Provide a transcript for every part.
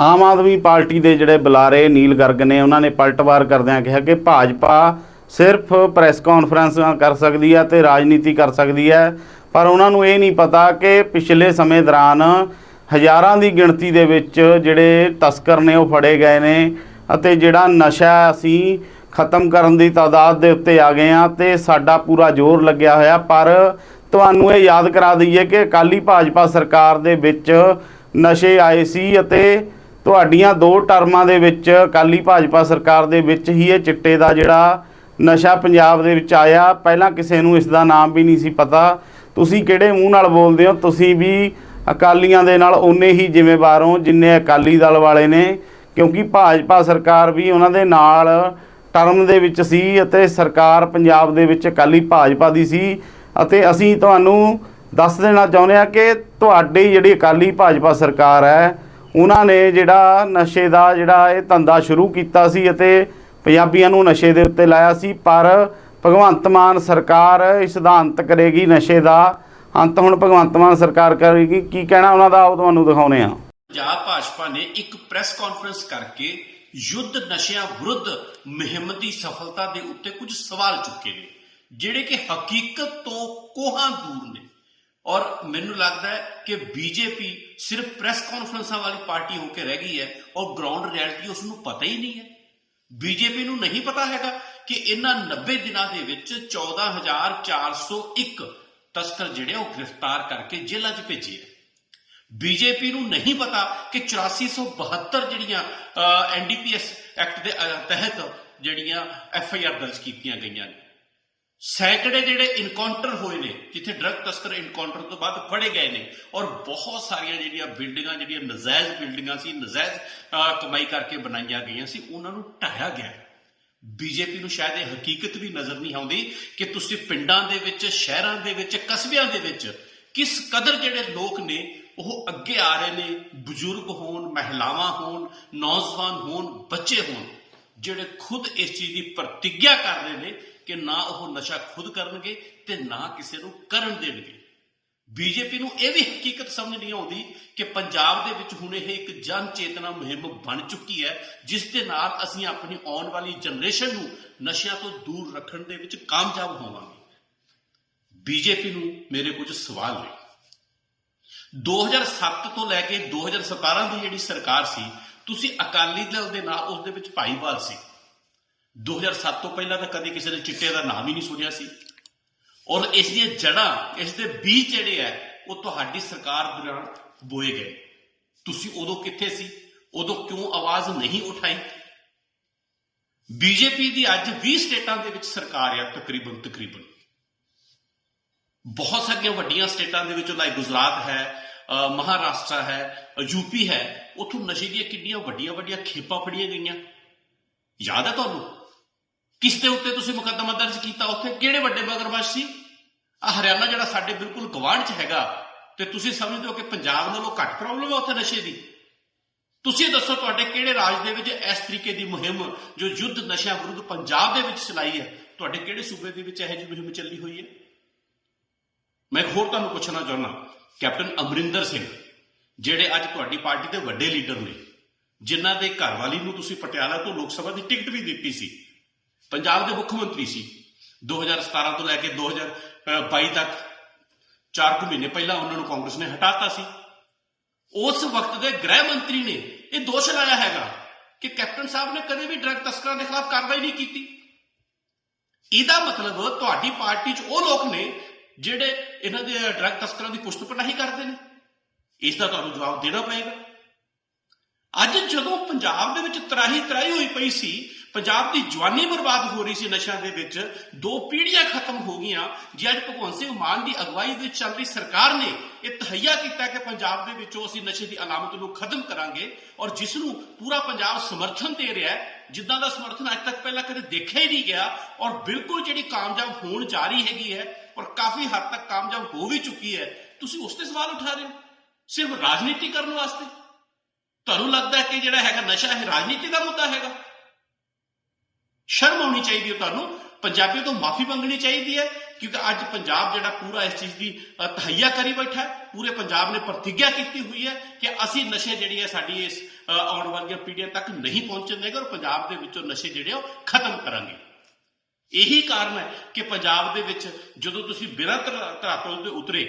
Aam Aadmi party ਦੇ ਜਿਹੜੇ ਬੁਲਾਰੇ ਨੀਲ ਗਰਗ ਨੇ, ਉਹਨਾਂ ਨੇ ਪਲਟਵਾਰ ਕਰਦਿਆਂ ਕਿਹਾ ਕਿ ਭਾਜਪਾ ਸਿਰਫ ਪ੍ਰੈਸ ਕਾਨਫਰੰਸਾਂ ਕਰ ਸਕਦੀ ਹੈ ਤੇ ਰਾਜਨੀਤੀ ਕਰ ਸਕਦੀ ਹੈ। ਪਰ ਉਹਨਾਂ ਨੂੰ ਇਹ ਨਹੀਂ ਪਤਾ ਕਿ ਪਿਛਲੇ ਸਮੇਂ ਦੌਰਾਨ ਹਜ਼ਾਰਾਂ ਦੀ ਗਿਣਤੀ ਦੇ ਵਿੱਚ ਜਿਹੜੇ ਤਸਕਰ ਨੇ, ਉਹ ਫੜੇ ਗਏ ਨੇ ਅਤੇ ਜਿਹੜਾ ਨਸ਼ਾ ਅਸੀਂ ਖਤਮ ਕਰਨ ਦੀ ਤਾਦਾਦ ਦੇ ਉੱਤੇ ਆ ਗਏ ਆ ਤੇ ਸਾਡਾ ਪੂਰਾ ਜ਼ੋਰ ਲੱਗਿਆ ਹੋਇਆ। ਪਰ ਤੁਹਾਨੂੰ ਇਹ ਯਾਦ ਕਰਾ ਦਈਏ ਕਿ ਅਕਾਲੀ ਭਾਜਪਾ ਸਰਕਾਰ ਦੇ ਵਿੱਚ ਨਸ਼ੇ ਆਏ ਸੀ ਅਤੇ ਤੁਹਾਡੀਆਂ ਦੋ ਟਰਮਾਂ ਦੇ ਵਿੱਚ ਅਕਾਲੀ ਭਾਜਪਾ ਸਰਕਾਰ ਦੇ ਵਿੱਚ ਹੀ ਇਹ ਚਿੱਟੇ ਦਾ ਜਿਹੜਾ ਨਸ਼ਾ ਪੰਜਾਬ ਦੇ ਵਿੱਚ ਆਇਆ। ਪਹਿਲਾਂ ਕਿਸੇ ਨੂੰ ਇਸ ਦਾ ਨਾਮ ਵੀ ਨਹੀਂ ਸੀ ਪਤਾ। ਤੁਸੀਂ ਕਿਹੜੇ ਮੂੰਹ ਨਾਲ ਬੋਲਦੇ ਹੋ? ਤੁਸੀਂ ਵੀ ਅਕਾਲੀਆਂ ਦੇ ਨਾਲ ਉਨੇ ਹੀ ਜ਼ਿੰਮੇਵਾਰ ਹੋ, ਜਿੰਨੇ ਅਕਾਲੀ ਦਲ ਵਾਲੇ ਨੇ। ਕਿਉਂਕਿ ਭਾਜਪਾ ਸਰਕਾਰ ਵੀ ਉਹਨਾਂ ਦੇ ਨਾਲ ਟਰਮ ਦੇ ਵਿੱਚ ਸੀ ਅਤੇ ਸਰਕਾਰ ਪੰਜਾਬ ਦੇ ਵਿੱਚ ਅਕਾਲੀ ਭਾਜਪਾ ਦੀ ਸੀ। ਅਤੇ ਅਸੀਂ ਤੁਹਾਨੂੰ ਦੱਸ ਦੇਣਾ ਚਾਹੁੰਦੇ ਹਾਂ ਕਿ ਤੁਹਾਡੀ ਜਿਹੜੀ ਅਕਾਲੀ ਭਾਜਪਾ ਸਰਕਾਰ ਹੈ ਉਹਨਾਂ ਨੇ ਜਿਹੜਾ ਨਸ਼ੇ ਦਾ ਜਿਹੜਾ ਇਹ ਧੰਦਾ ਸ਼ੁਰੂ ਕੀਤਾ ਸੀ ਅਤੇ ਪੰਜਾਬੀਆਂ ਨੂੰ ਨਸ਼ੇ ਦੇ ਉੱਤੇ ਲਾਇਆ ਸੀ, ਪਰ ਭਗਵੰਤ ਮਾਨ ਸਰਕਾਰ ਇਸ ਦਾ ਅੰਤ ਕਰੇਗੀ ਨਸ਼ੇ ਦਾ। ਅੰਤ ਹੁਣ ਭਗਵੰਤ ਮਾਨ ਸਰਕਾਰ ਕਰੇਗੀ। ਕੀ ਕਹਿਣਾ ਉਹਨਾਂ ਦਾ? ਉਹ ਤੁਹਾਨੂੰ ਦਿਖਾਉਨੇ ਆ ਪੰਜਾਬ ਭਾਜਪਾ ਨੇ ਇੱਕ ਪ੍ਰੈਸ ਕਾਨਫਰੰਸ ਕਰਕੇ ਯੁੱਧ ਨਸ਼ਿਆਂ ਵਿਰੁੱਧ ਮੁਹਿੰਮ ਦੀ ਸਫਲਤਾ ਦੇ ਉੱਤੇ ਕੁਝ ਸਵਾਲ ਚੁੱਕੇ ਨੇ, ਜਿਹੜੇ ਕਿ ਹਕੀਕਤ ਤੋਂ ਕੋਹਾਂ ਦੂਰ ਨੇ। ਔਰ ਮੈਨੂੰ ਲੱਗਦਾ ਹੈ ਕਿ ਬੀਜੇਪੀ ਸਿਰਫ ਪ੍ਰੈਸ ਕਾਨਫਰੰਸਾਂ ਵਾਲੀ ਪਾਰਟੀ ਹੋ ਕੇ ਰਹਿ ਗਈ ਹੈ ਔਰ ਗਰਾਊਂਡ ਰਿਐਲਿਟੀ ਉਸ ਨੂੰ ਪਤਾ ਹੀ ਨਹੀਂ ਹੈ। ਬੀਜੇਪੀ ਨੂੰ ਨਹੀਂ ਪਤਾ ਹੈਗਾ ਕਿ ਇਹਨਾਂ 90 ਦਿਨਾਂ ਦੇ ਵਿੱਚ 14401 ਤਸਕਰ ਜਿਹੜੇ ਉਹ ਗ੍ਰਿਫਤਾਰ ਕਰਕੇ ਜੇਲ੍ਹਾਂ 'ਚ ਭੇਜੇ ਆ ਬੀਜੇਪੀ ਨੂੰ ਨਹੀਂ ਪਤਾ ਕਿ 8472 ਜਿਹੜੀਆਂ ਐਨਡੀਪੀਐਸ ਐਕਟ ਦੇ ਤਹਿਤ ਜਿਹੜੀਆਂ ਐਫ ਆਈ ਆਰ ਦਰਜ ਕੀਤੀਆਂ ਗਈਆਂ ਨੇ। ਸੈਂਕੜੇ ਜਿਹੜੇ ਇਨਕਾਊਂਟਰ ਹੋਏ ਨੇ, ਜਿੱਥੇ ਡਰਗ ਤਸਕਰ ਇਨਕਾਊਂਟਰ ਤੋਂ ਬਾਅਦ ਫੜੇ ਗਏ ਨੇ, ਔਰ ਬਹੁਤ ਸਾਰੀਆਂ ਜਿਹੜੀਆਂ ਬਿਲਡਿੰਗਾਂ ਜਿਹੜੀਆਂ ਨਜਾਇਜ਼ ਬਿਲਡਿੰਗਾਂ ਸੀ, ਨਜਾਇਜ਼ ਕਮਾਈ ਕਰਕੇ ਬਣਾਈਆਂ ਗਈਆਂ ਸੀ, ਉਹਨਾਂ ਨੂੰ ਢਾਇਆ ਗਿਆ ਬੀਜੇਪੀ ਨੂੰ ਸ਼ਾਇਦ ਇਹ ਹਕੀਕਤ ਵੀ ਨਜ਼ਰ ਨਹੀਂ ਆਉਂਦੀ ਕਿ ਤੁਸੀਂ ਪਿੰਡਾਂ ਦੇ ਵਿੱਚ, ਸ਼ਹਿਰਾਂ ਦੇ ਵਿੱਚ, ਕਸਬਿਆਂ ਦੇ ਵਿੱਚ ਕਿਸ ਕਦਰ ਜਿਹੜੇ ਲੋਕ ਨੇ, ਉਹ ਅੱਗੇ ਆ ਰਹੇ ਨੇ, ਬਜ਼ੁਰਗ ਹੋਣ, ਮਹਿਲਾਵਾਂ ਹੋਣ, ਨੌਜਵਾਨ ਹੋਣ, ਬੱਚੇ ਹੋਣ, ਜਿਹੜੇ ਖੁਦ ਇਸ ਚੀਜ਼ ਦੀ ਪ੍ਰਤੀਗਿਆ ਕਰ ਰਹੇ ਨੇ ਕਿ ਨਾ ਉਹ ਨਸ਼ਾ ਖੁਦ ਕਰਨਗੇ ਤੇ ਨਾ ਕਿਸੇ ਨੂੰ ਕਰਨ ਦੇਣਗੇ। ਬੀਜੇਪੀ ਨੂੰ ਇਹ ਵੀ ਹਕੀਕਤ ਸਮਝ ਨਹੀਂ ਆਉਂਦੀ ਕਿ ਪੰਜਾਬ ਦੇ ਵਿੱਚ ਹੁਣ ਇਹ ਇੱਕ ਜਨ ਚੇਤਨਾ ਮੁਹਿੰਮ ਬਣ ਚੁੱਕੀ ਹੈ, ਜਿਸ ਦੇ ਨਾਲ ਅਸੀਂ ਆਪਣੀ ਆਉਣ ਵਾਲੀ ਜਨਰੇਸ਼ਨ ਨੂੰ ਨਸ਼ਿਆਂ ਤੋਂ ਦੂਰ ਰੱਖਣ ਦੇ ਵਿੱਚ ਕਾਮਯਾਬ ਹੋਵਾਂਗੇ। ਬੀਜੇਪੀ ਨੂੰ ਮੇਰੇ ਕੁਝ ਸਵਾਲ ਨੇ। 2007 ਤੋਂ ਲੈ ਕੇ 2017 ਦੀ ਜਿਹੜੀ ਸਰਕਾਰ ਸੀ, ਤੁਸੀਂ ਅਕਾਲੀ ਦਲ ਦੇ ਨਾਲ ਉਸ ਦੇ ਵਿੱਚ ਭਾਈਵਾਲ ਸੀ। 2007 ਤੋਂ ਪਹਿਲਾਂ ਤਾਂ ਕਦੇ ਕਿਸੇ ਨੇ ਚਿੱਟੇ ਦਾ ਨਾਮ ਹੀ ਨਹੀਂ ਸੁਣਿਆ ਸੀ। ਔਰ ਇਸ ਦੀਆਂ ਜੜਾਂ ਇਸ ਦੇ ਬੀਜ ਜਿਹੜੇ ਆ ਉਹ ਤੁਹਾਡੀ ਸਰਕਾਰ ਦੌਰਾਨ ਬੋਏ ਗਏ। ਤੁਸੀਂ ਉਦੋਂ ਕਿੱਥੇ ਸੀ? ਉਦੋਂ ਕਿਉਂ ਆਵਾਜ਼ ਨਹੀਂ ਉਠਾਈ? ਬੀਜੇਪੀ ਦੀ ਅੱਜ 20 ਸਟੇਟਾਂ ਦੇ ਵਿੱਚ ਸਰਕਾਰ ਆ, ਤਕਰੀਬਨ ਤਕਰੀਬਨ। ਬਹੁਤ ਸਾਰੀਆਂ ਵੱਡੀਆਂ ਸਟੇਟਾਂ ਦੇ ਵਿੱਚ ਲਾਈ ਗੁਜਰਾਤ ਹੈ ਮਹਾਰਾਸ਼ਟਰ ਹੈ ਯੂਪੀ ਹੈ, ਉੱਥੋਂ ਨਸ਼ੇ ਦੀਆਂ ਕਿੰਨੀਆਂ ਵੱਡੀਆਂ ਵੱਡੀਆਂ ਖੇਪਾਂ ਫੜੀਆਂ ਗਈਆਂ। ਯਾਦ ਹੈ ਤੁਹਾਨੂੰ? ਕਿਸ ਦੇ ਉੱਤੇ ਤੁਸੀਂ ਮੁਕੱਦਮਾ ਦਰਜ ਕੀਤਾ, ਉੱਥੇ ਕਿਹੜੇ ਵੱਡੇ ਮਗਰਮੱਛ ਸੀ? ਆ ਹਰਿਆਣਾ ਜਿਹੜਾ ਸਾਡੇ ਬਿਲਕੁਲ ਗਵਾਂਢ 'ਚ ਹੈਗਾ, ਤੇ ਤੁਸੀਂ ਸਮਝਦੇ ਹੋ ਕਿ ਪੰਜਾਬ ਨਾਲੋਂ ਘੱਟ ਪ੍ਰੋਬਲਮ ਹੈ ਉੱਥੇ ਨਸ਼ੇ ਦੀ। ਤੁਸੀਂ ਦੱਸੋ ਤੁਹਾਡੇ ਕਿਹੜੇ ਰਾਜ ਦੇ ਵਿੱਚ ਇਸ ਤਰੀਕੇ ਦੀ ਮੁਹਿੰਮ ਜੋ ਯੁੱਧ ਨਸ਼ਿਆਂ ਵਿਰੁੱਧ ਪੰਜਾਬ ਦੇ ਵਿੱਚ ਚਲਾਈ ਹੈ, ਤੁਹਾਡੇ ਕਿਹੜੇ ਸੂਬੇ ਦੇ ਵਿੱਚ ਇਹੋ ਜਿਹੀ ਮੁਹਿੰਮ ਚੱਲੀ ਹੋਈ ਹੈ? ਮੈਂ ਇੱਕ ਹੋਰ ਤੁਹਾਨੂੰ ਪੁੱਛਣਾ ਚਾਹੁੰਦਾ, ਕੈਪਟਨ ਅਮਰਿੰਦਰ ਸਿੰਘ, ਜਿਹੜੇ ਅੱਜ ਤੁਹਾਡੀ ਪਾਰਟੀ ਦੇ ਵੱਡੇ ਲੀਡਰ ਨੇ, ਜਿਨ੍ਹਾਂ ਦੇ ਘਰਵਾਲੀ ਨੂੰ ਤੁਸੀਂ ਪਟਿਆਲਾ ਤੋਂ ਲੋਕ ਸਭਾ ਦੀ ਟਿਕਟ ਵੀ ਦਿੱਤੀ ਸੀ ਪੰਜਾਬ ਦੇ ਮੁੱਖ ਮੰਤਰੀ ਸੀ। 2017 ਤੋਂ ਲੈ ਕੇ 2022 ਤੱਕ 4 ਕੁ ਮਹੀਨੇ ਪਹਿਲਾਂ ਉਹਨਾਂ ਨੂੰ ਕਾਂਗਰਸ ਨੇ ਹਟਾਤਾ ਸੀ। ਉਸ ਵਕਤ ਦੇ ਗ੍ਰਹਿ ਮੰਤਰੀ ਨੇ ਇਹ ਦੋਸ਼ ਲਾਇਆ ਹੈਗਾ ਕਿ ਕੈਪਟਨ ਸਾਹਿਬ ਨੇ ਕਦੇ ਵੀ ਡਰੱਗ ਤਸਕਰਾਂ ਦੇ ਖਿਲਾਫ ਕਾਰਵਾਈ ਨਹੀਂ ਕੀਤੀ। ਇਹਦਾ ਮਤਲਬ ਤੁਹਾਡੀ ਪਾਰਟੀ 'ਚ ਉਹ ਲੋਕ ਨੇ ਜਿਹੜੇ ਇਹਨਾਂ ਦੇ ਡਰੱਗ ਤਸਕਰਾਂ ਦੀ ਪੁਸ਼ਤ ਪਨਾਹੀ ਕਰਦੇ ਨੇ। ਇਸ ਦਾ ਤੁਹਾਨੂੰ ਜਵਾਬ ਦੇਣਾ ਪਏਗਾ। ਅੱਜ ਜਦੋਂ ਪੰਜਾਬ ਦੇ ਵਿੱਚ ਤਰਾਹੀ ਤਰਾਹੀ ਹੋਈ ਪਈ ਸੀ ਪੰਜਾਬ ਦੀ ਜਵਾਨੀ ਬਰਬਾਦ ਹੋ ਰਹੀ ਸੀ ਨਸ਼ਿਆਂ ਦੇ ਵਿੱਚ, ਦੋ ਪੀੜ੍ਹੀਆਂ ਖਤਮ ਹੋ ਗਈਆਂ। ਜੇ ਅੱਜ ਭਗਵੰਤ ਸਿੰਘ ਮਾਨ ਦੀ ਅਗਵਾਈ ਵਿੱਚ ਚੱਲ ਰਹੀ ਸਰਕਾਰ ਨੇ ਇਹ ਤਹਈਆ ਕੀਤਾ ਕਿ ਪੰਜਾਬ ਦੇ ਵਿੱਚੋਂ ਅਸੀਂ ਨਸ਼ੇ ਦੀ ਅਲਾਮਤ ਨੂੰ ਖਤਮ ਕਰਾਂਗੇ ਔਰ ਜਿਸ ਨੂੰ ਪੂਰਾ ਪੰਜਾਬ ਸਮਰਥਨ ਦੇ ਰਿਹਾ ਹੈ, ਜਿੱਦਾਂ ਦਾ ਸਮਰਥਨ ਅੱਜ ਤੱਕ ਪਹਿਲਾਂ ਕਦੇ ਦੇਖਿਆ ਹੀ ਨਹੀਂ ਗਿਆ ਔਰ ਬਿਲਕੁਲ ਜਿਹੜੀ ਕਾਮਯਾਬ ਹੋਣ ਜਾ ਰਹੀ ਹੈਗੀ ਹੈ ਔਰ ਕਾਫੀ ਹੱਦ ਤੱਕ ਕਾਮਯਾਬ ਹੋ ਵੀ ਚੁੱਕੀ ਹੈ, ਤੁਸੀਂ ਉਸ ਤੇ ਸਵਾਲ ਉਠਾ ਰਹੇ ਹੋ? ਸਿਰਫ ਰਾਜਨੀਤੀ ਕਰਨ ਵਾਸਤੇ? ਤੁਹਾਨੂੰ ਲੱਗਦਾ ਕਿ ਜਿਹੜਾ ਹੈਗਾ ਨਸ਼ਾ ਇਹ ਰਾਜਨੀਤੀ ਦਾ ਮੁੱਦਾ ਹੈਗਾ? ਸ਼ਰਮ ਆਉਣੀ ਚਾਹੀਦੀ ਹੈ ਤੁਹਾਨੂੰ। ਪੰਜਾਬੀਆਂ ਤੋਂ ਮਾਫੀ ਮੰਗਣੀ ਚਾਹੀਦੀ ਹੈ ਕਿਉਂਕਿ ਅੱਜ ਪੰਜਾਬ ਜਿਹੜਾ ਪੂਰਾ ਇਸ ਚੀਜ਼ ਦੀ ਅ, ਤਹੱਈਆ ਕਰੀ ਬੈਠਾ ਹੈ। ਪੂਰੇ ਪੰਜਾਬ ਨੇ ਪ੍ਰਤੀਗਿਆ ਕੀਤੀ ਹੋਈ ਹੈ ਕਿ ਅਸੀਂ ਨਸ਼ੇ ਜਿਹੜੀ ਹੈ ਸਾਡੀ ਇਸ ਆਉਣ ਵਾਲੀਆਂ ਪੀੜ੍ਹੀਆਂ ਤੱਕ ਨਹੀਂ ਪਹੁੰਚਣ ਦੇਗਾ ਔਰ ਪੰਜਾਬ ਦੇ ਵਿੱਚੋਂ ਨਸ਼ੇ ਜਿਹੜੇ ਉਹ ਖਤਮ ਕਰਾਂਗੇ। ਇਹੀ ਕਾਰਨ ਹੈ ਕਿ ਪੰਜਾਬ ਦੇ ਵਿੱਚ ਜਦੋਂ ਤੁਸੀਂ ਬਿਨਾਂ ਧਰਾ- ਧਰਾਤਲ ਦੇ ਉਤਰੇ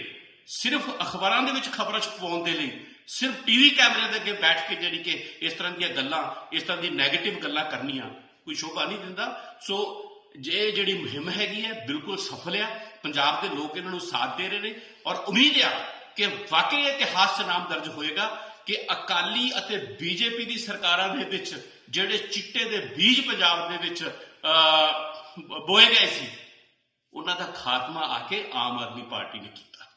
ਸਿਰਫ ਅਖਬਾਰਾਂ ਦੇ ਵਿੱਚ ਖਬਰਾਂ ਛਪਵਾਉਣ ਦੇ ਲਈ ਸਿਰਫ ਟੀਵੀ ਕੈਮਰੇ ਦੇ ਅੱਗੇ ਬੈਠ ਕੇ ਜਿਹੜੀ ਕਿ ਇਸ ਤਰ੍ਹਾਂ ਦੀਆਂ ਗੱਲਾਂ ਇਸ ਤਰ੍ਹਾਂ ਦੀ 네ਗੇਟਿਵ ਗੱਲਾਂ ਕਰਨੀਆਂ ਕੋਈ ਸ਼ੋਭਾ ਨਹੀਂ ਦਿੰਦਾ। ਸੋ ਜੇ ਜਿਹੜੀ ਮੁਹਿੰਮ ਹੈਗੀ ਹੈ, ਬਿਲਕੁਲ ਸਫਲ ਆ। ਪੰਜਾਬ ਦੇ ਲੋਕ ਇਹਨਾਂ ਨੂੰ ਸਾਥ ਦੇ ਰਹੇ ਨੇ ਔਰ ਉਮੀਦ ਆ ਕਿ ਵਾਕਈ ਇਤਿਹਾਸ 'ਚ ਨਾਮ ਦਰਜ ਹੋਏਗਾ ਕਿ ਅਕਾਲੀ ਅਤੇ ਬੀਜੇਪੀ ਦੀ ਸਰਕਾਰਾਂ ਦੇ ਵਿੱਚ ਜਿਹੜੇ ਚਿੱਟੇ ਦੇ ਬੀਜ ਪੰਜਾਬ ਦੇ ਵਿੱਚ ਬੋਏ ਗਏ ਸੀ, ਉਹਨਾਂ ਦਾ ਖਾਤਮਾ ਆ ਕੇ ਆਮ ਆਦਮੀ ਪਾਰਟੀ ਨੇ ਕੀਤਾ।